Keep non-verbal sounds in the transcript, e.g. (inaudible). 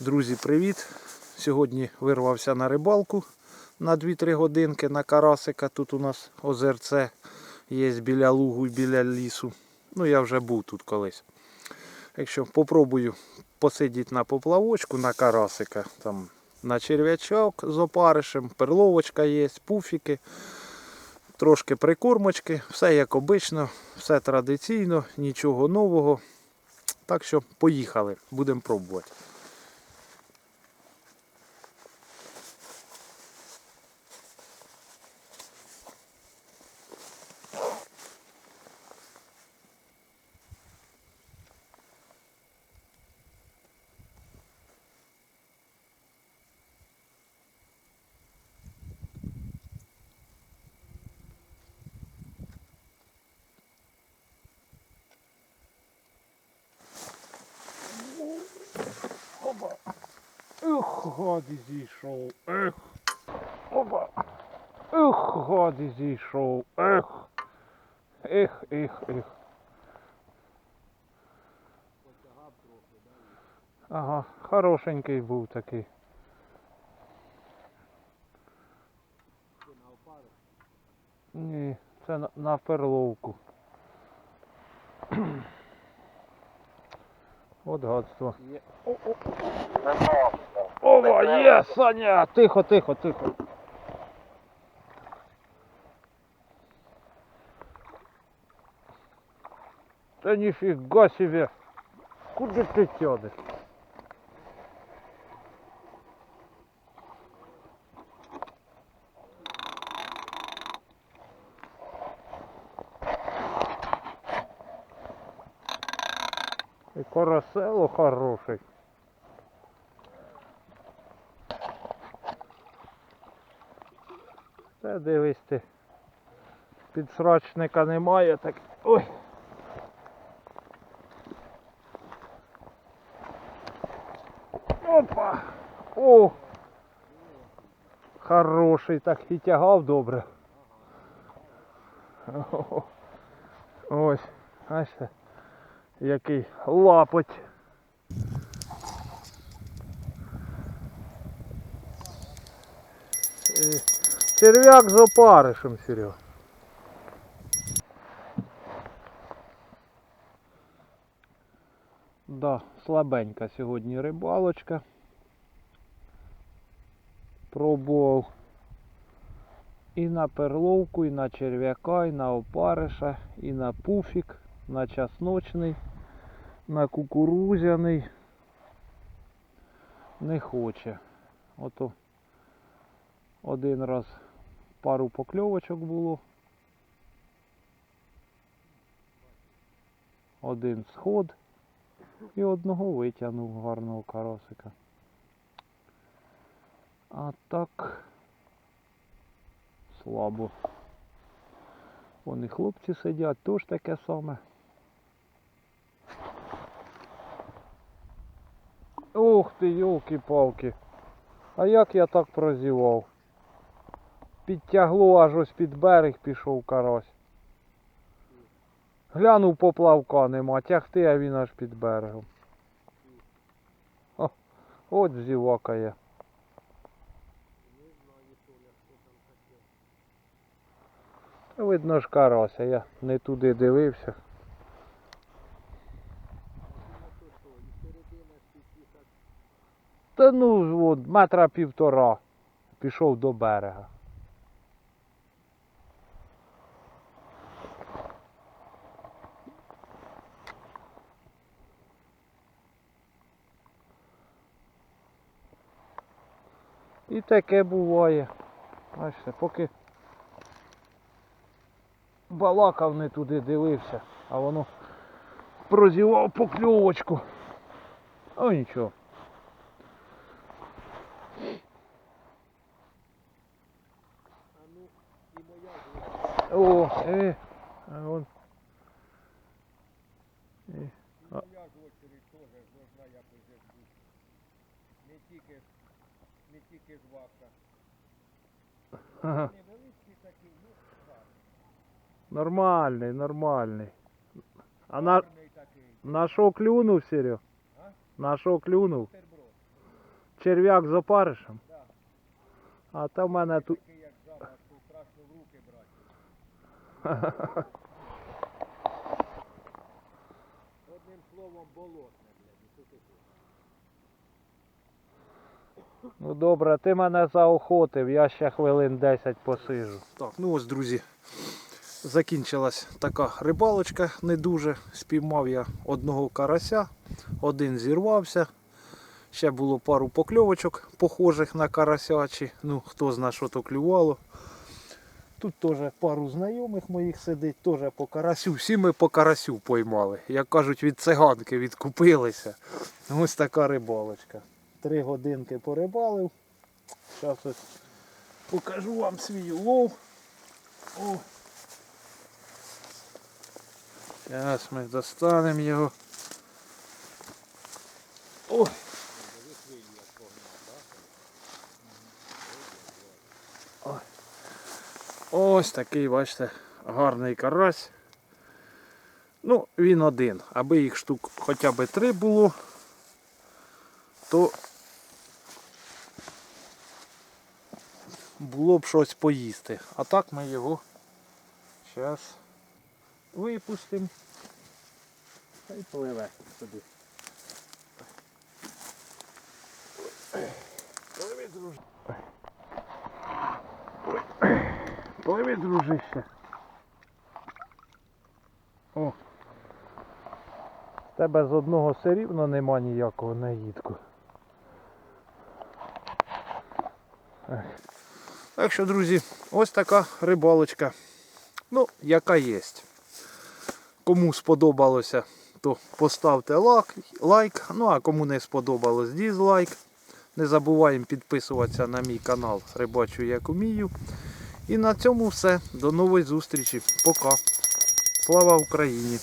Друзі, привіт! Сьогодні вирвався на рибалку на 2-3 годинки на карасика. Тут у нас озерце є біля лугу і біля лісу. Ну, я вже був тут колись. Якщо попробую посидіти на поплавочку на карасика, там на черв'ячок з опаришем, перловочка є, пуфіки, трошки прикормочки, все як обично, все традиційно, нічого нового. Так що поїхали, будемо пробувати. Ух, годі зійшов, ех. Опа. Ух, годі зійшов, ех. Ех, ех, ех. Ага, хорошенький був такий. Ні, це на, на перловку. От гадство. Ова, є, Саня! Тихо, тихо, тихо. Та ніфіга себе. Куди ти тянеш? І карасело хороший. Та дивись ти. Підсрачника немає, так. Ой. Опа! О! Хороший, так і тягав добре. Ось, бачите, який лапоть. Е, Черв'як з опаришем, Серега. Да, слабенька сьогодні рибалочка. Пробував і на перловку, і на черв'яка, і на опариша, і на пуфік, на часночний, на кукурузяний. Не хоче. Ото один раз пару покльовочок було. Один сход і одного витягнув гарного карасика. А так слабо. Вони хлопці сидять, теж таке саме. Ух ти, йолки-палки. А як я так прозівав? Підтягло аж ось під берег пішов карась. Глянув поплавка нема, тягти, а він аж під берегом. О, от зівакає. Видно ж карася, я не туди дивився. Та ну от, метра півтора пішов до берега. І таке буває. Бачите, поки балакав не туди дивився, а воно прозівав покльовочку. О нічого. О, е, а вон. Е, Ну, же. Не тільки, не тільки ж вака. ага. Невеличкі такі, ну, гарний. Нормальний, нормальний. А на, Гарний такий. на що клюнув, Серег? А? На що клюнув? Бутерброд. черв'як з опаришем? Да. А та в мене тут. Такий як жаба, що страшно в руки брати. (laughs) Одним словом, болотне, блядь. і що ти хочеш? Ну добре, ти мене заохотив, я ще хвилин 10 посижу. Так, ну ось, друзі, закінчилась така рибалочка не дуже. Спіймав я одного карася, один зірвався. Ще було пару покльовочок, похожих на карасячі. Ну, хто зна, що то клювало. Тут теж пару знайомих моїх сидить, теж по карасю. Всі ми по карасю поймали. Як кажуть, від циганки відкупилися. Ось така рибалочка. Три годинки порибалив. Зараз ось покажу вам свій улов. О. Зараз ми достанемо його. Ой. Ось такий, бачите, гарний карась. Ну, він один. Аби їх штук хоча б три було, то було б щось поїсти. А так ми його зараз випустимо. Та й пливе сюди. Пливи, друже. Пливи, дружище. О. Тебе з одного все рівно нема ніякого наїдку. Ех. Так що, друзі, ось така рибалочка. Ну, яка є. Кому сподобалося, то поставте лайк. Ну а кому не сподобалось, дізлайк. Не забуваємо підписуватися на мій канал Рибачу як умію. І на цьому все. До нової зустрічі. Пока. Слава Україні!